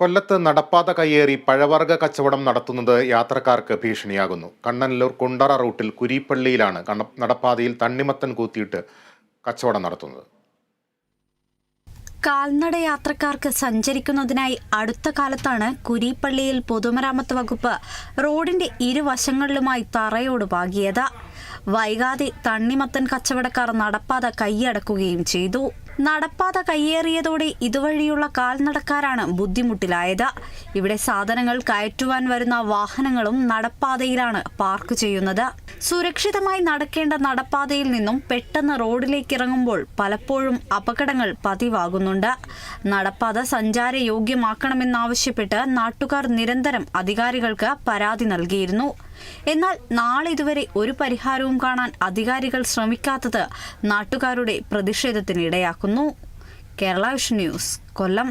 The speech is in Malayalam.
കൊല്ലത്ത് നടപ്പാത കയ്യേറി പഴവർഗ കച്ചവടം നടത്തുന്നത് യാത്രക്കാർക്ക് ഭീഷണിയാകുന്നു. കണ്ണനല്ലൂർ കുണ്ടറ റൂട്ടിൽ കുരിപ്പള്ളിയിലാണ് നടപ്പാതയിൽ തണ്ണിമത്തൻ കൂത്തിയിട്ട് കച്ചവടം നടത്തുന്നത്. കാൽനട യാത്രക്കാർക്ക് സഞ്ചരിക്കുന്നതിനായി അടുത്ത കാലത്താണ് കുരിപ്പള്ളിയിൽ പൊതുമരാമത്ത് വകുപ്പ് റോഡിന്റെ ഇരുവശങ്ങളിലുമായി തറയോട് പാകിയത്. വൈകാതെ തണ്ണിമത്തൻ കച്ചവടക്കാർ നടപ്പാത കൈയടക്കുകയും ചെയ്തു. നടപ്പാത കയ്യേറിയതോടെ ഇതുവഴിയുള്ള കാൽനടക്കാരാണ് ബുദ്ധിമുട്ടിലായത്. ഇവിടെ സാധനങ്ങൾ കയറ്റുവാൻ വരുന്ന വാഹനങ്ങളും നടപ്പാതയിലാണ് പാർക്ക് ചെയ്യുന്നത്. സുരക്ഷിതമായി നടക്കേണ്ട നടപ്പാതയിൽ നിന്നും പെട്ടെന്ന് റോഡിലേക്ക് ഇറങ്ങുമ്പോൾ പലപ്പോഴും അപകടങ്ങൾ പതിവാകുന്നുണ്ട്. നടപ്പാത സഞ്ചാരയോഗ്യമാക്കണമെന്നാവശ്യപ്പെട്ട് നാട്ടുകാർ നിരന്തരം അധികാരികൾക്ക് പരാതി നൽകിയിരുന്നു. എന്നാൽ നാളിതുവരെ ഒരു പരിഹാരവും കാണാൻ അധികാരികൾ ശ്രമിക്കാത്തത് നാട്ടുകാരുടെ പ്രതിഷേധത്തിനിടയാക്കുന്നു. Kerala vision news Kollam.